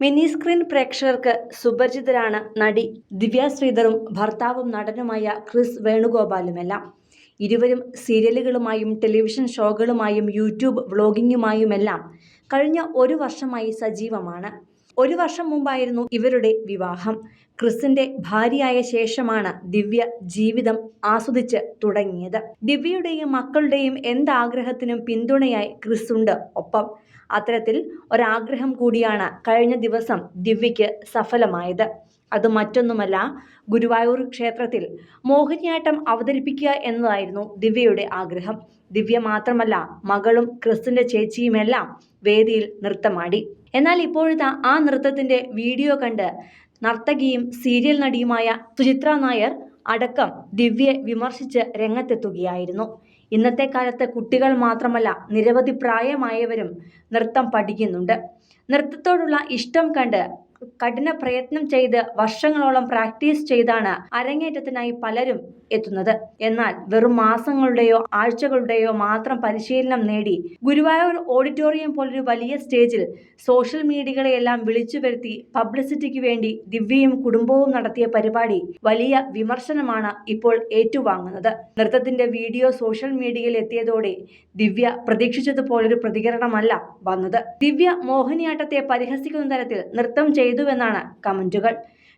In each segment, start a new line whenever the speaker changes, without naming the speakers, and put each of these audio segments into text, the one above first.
Mini screen പ്രേക്ഷകർക്ക് സുപരിചിതരാണ് നടി ദിവ്യ ശ്രീധറും ഭർത്താവും നടനുമായ ക്രിസ് വേണുഗോപാലുമെല്ലാം. ഇരുവരും സീരിയലുകളുമായും ടെലിവിഷൻ ഷോകളുമായും യൂട്യൂബ് വ്ളോഗിങ്ങുമായുമെല്ലാം കഴിഞ്ഞ ഒരു വർഷമായി സജീവമാണ്. ഒരു വർഷം മുമ്പായിരുന്നു ഇവരുടെ വിവാഹം. ക്രിസിന്റെ ഭാര്യയായ ശേഷമാണ് ദിവ്യ ജീവിതം ആസ്വദിച്ച് തുടങ്ങിയത്. ദിവ്യയുടെയും മക്കളുടെയും എന്താഗ്രഹത്തിനും പിന്തുണയായി ക്രിസ് ഉണ്ട് ഒപ്പം. അത്തരത്തിൽ ഒരാഗ്രഹം കൂടിയാണ് കഴിഞ്ഞ ദിവസം ദിവ്യയ്ക്ക് സഫലമായത്. അത് മറ്റൊന്നുമല്ല ഗുരുവായൂർ ക്ഷേത്രത്തിൽ മോഹിനിയാട്ടം അവതരിപ്പിക്കുക എന്നതായിരുന്നു ദിവ്യയുടെ ആഗ്രഹം. ദിവ്യ മാത്രമല്ല മകളും ക്രിസ്തിന്റെ ചേച്ചിയുമെല്ലാം വേദിയിൽ നൃത്തമാടി. എന്നാൽ ഇപ്പോഴത്തെ ആ നൃത്തത്തിന്റെ വീഡിയോ കണ്ട് നർത്തകിയും സീരിയൽ നടിയുമായ സുചിത്ര നായർ അടക്കം ദിവ്യയെ വിമർശിച്ച് രംഗത്തെത്തുകയായിരുന്നു. ഇന്നത്തെ കാലത്ത് കുട്ടികൾ മാത്രമല്ല നിരവധി പ്രായമായവരും നൃത്തം പഠിക്കുന്നുണ്ട്. നൃത്തത്തോടുള്ള ഇഷ്ടം കണ്ട് കഠിന പ്രയത്നം ചെയ്ത് വർഷങ്ങളോളം പ്രാക്ടീസ് ചെയ്താണ് അരങ്ങേറ്റത്തിനായി പലരും എത്തുന്നത്. എന്നാൽ വെറും മാസങ്ങളുടെയോ ആഴ്ചകളുടെയോ മാത്രം പരിശീലനം നേടി ഗുരുവായൂർ ഓഡിറ്റോറിയം പോലൊരു വലിയ സ്റ്റേജിൽ സോഷ്യൽ മീഡിയകളെയെല്ലാം വിളിച്ചു വരുത്തി പബ്ലിസിറ്റിക്ക് വേണ്ടി ദിവ്യയും കുടുംബവും നടത്തിയ പരിപാടി വലിയ വിമർശനമാണ് ഇപ്പോൾ ഏറ്റുവാങ്ങുന്നത്. നൃത്തത്തിന്റെ വീഡിയോ സോഷ്യൽ മീഡിയയിൽ എത്തിയതോടെ ദിവ്യ പ്രതീക്ഷിച്ചതുപോലൊരു പ്രതികരണമല്ല വന്നത്. ദിവ്യ മോഹിനിയാട്ടത്തെ പരിഹസിക്കുന്ന തരത്തിൽ നൃത്തം ചെയ്തുവെന്നാണ് കമന്റുകൾ.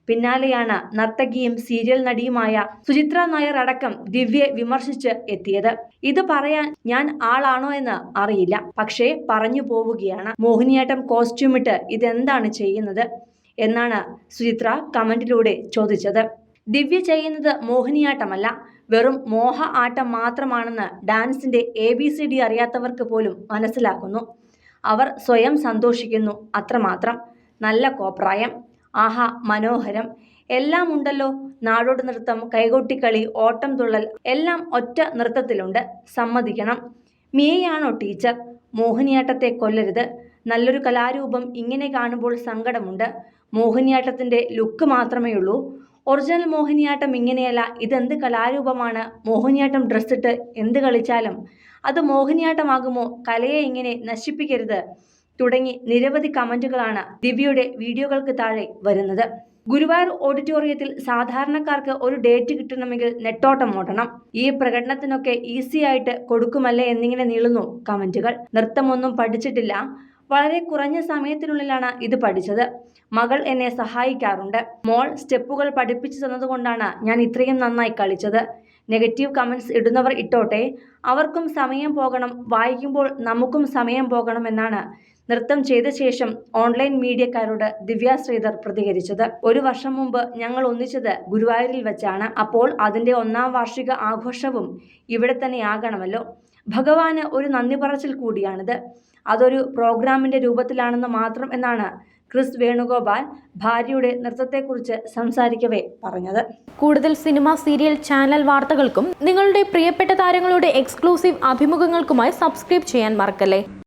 പിന്നാലെയാണ് നർത്തകിയും സീരിയൽ നടിയുമായ സുചിത്ര നായർ അടക്കം ദിവ്യയെ വിമർശിച്ച് എത്തിയത്. ഇത് പറയാൻ ഞാൻ ആളാണോ എന്ന് അറിയില്ല. പക്ഷേ പറഞ്ഞു പോവുകയാണ്. മോഹിനിയാട്ടം കോസ്റ്റ്യൂമിട്ട് ഇതെന്താണ് ചെയ്യുന്നത് എന്നാണ് സുചിത്ര കമന്റിലൂടെ ചോദിച്ചത്. ദിവ്യ ചെയ്യുന്നത് മോഹിനിയാട്ടമല്ല. വെറും മോഹ ആട്ടം മാത്രമാണെന്ന് ഡാൻസിന്റെ എ ബി സി ഡി അറിയാത്തവർക്ക് പോലും മനസ്സിലാക്കുന്നു. അവർ സ്വയം സന്തോഷിക്കുന്നു അത്രമാത്രം. നല്ല കോപ്രായം ആഹാ മനോഹരം. എല്ലാം ഉണ്ടല്ലോ നാടോടി നൃത്തം കൈകൊട്ടിക്കളി ഓട്ടം തുള്ളൽ എല്ലാം ഒറ്റ നൃത്തത്തിലുണ്ട്. സമ്മതിക്കണം. മിയയാണോ ടീച്ചർ? മോഹിനിയാട്ടത്തെ കൊല്ലരുത്. നല്ലൊരു കലാരൂപം ഇങ്ങനെ കാണുമ്പോൾ സങ്കടമുണ്ട്. മോഹിനിയാട്ടത്തിന്റെ ലുക്ക് മാത്രമേ ഉള്ളൂ. ഒറിജിനൽ മോഹിനിയാട്ടം ഇങ്ങനെയല്ല. ഇതെന്ത് കലാരൂപമാണ്? മോഹിനിയാട്ടം ഡ്രസ്സിട്ട് എന്ത് കളിച്ചാലും. അത് മോഹിനിയാട്ടമാകുമോ? കലയെ ഇങ്ങനെ നശിപ്പിക്കരുത്. തുടങ്ങി നിരവധി കമന്റുകളാണ് ദിവ്യയുടെ വീഡിയോകൾക്ക് താഴെ വരുന്നത്. ഗുരുവായൂർ ഓഡിറ്റോറിയത്തിൽ സാധാരണക്കാർക്ക് ഒരു ഡേറ്റ് കിട്ടണമെങ്കിൽ നെട്ടോട്ടം ഓടണം. ഈ പ്രകടനത്തിനൊക്കെ ഈസി ആയിട്ട് കൊടുക്കുമല്ലേ എന്നിങ്ങനെ നീളുന്നു കമന്റുകൾ. നൃത്തമൊന്നും പഠിച്ചിട്ടില്ല. വളരെ കുറഞ്ഞ സമയത്തിനുള്ളിലാണ് ഇത് പഠിച്ചത്. മകൾ എന്നെ സഹായിക്കാറുണ്ട്. മോൾ സ്റ്റെപ്പുകൾ പഠിപ്പിച്ചു തന്നതുകൊണ്ടാണ് ഞാൻ ഇത്രയും നന്നായി കളിച്ചത്. നെഗറ്റീവ് കമൻസ് ഇടുന്നവർ ഇട്ടോട്ടെ. അവർക്കും സമയം പോകണം. വായിക്കുമ്പോൾ നമുക്കും സമയം പോകണം എന്നാണ് നൃത്തം ചെയ്ത ശേഷം ഓൺലൈൻ മീഡിയക്കാരോട് ദിവ്യ ശ്രീധർ പ്രതികരിച്ചത്. ഒരു വർഷം മുമ്പ് ഞങ്ങൾ ഒന്നിച്ചത് ഗുരുവായൂരിൽ വെച്ചാണ്. അപ്പോൾ അതിന്റെ ഒന്നാം വാർഷിക ആഘോഷവും ഇവിടെ തന്നെയാകണമല്ലോ. ഭഗവാന് ഒരു നന്ദി പറച്ചിൽ കൂടിയാണിത്. അതൊരു പ്രോഗ്രാമിന്റെ രൂപത്തിലാണെന്ന് മാത്രം എന്നാണ് ക്രിസ് വേണുഗോപാൽ ഭാര്യയുടെ നൃത്തത്തെക്കുറിച്ച് സംസാരിക്കവേ പറഞ്ഞത്.
കൂടുതൽ സിനിമ സീരിയൽ ചാനൽ വാർത്തകൾക്കും നിങ്ങളുടെ പ്രിയപ്പെട്ട താരങ്ങളുടെ എക്സ്ക്ലൂസീവ് അഭിമുഖങ്ങൾക്കുമായി സബ്സ്ക്രൈബ് ചെയ്യാൻ മറക്കല്ലേ?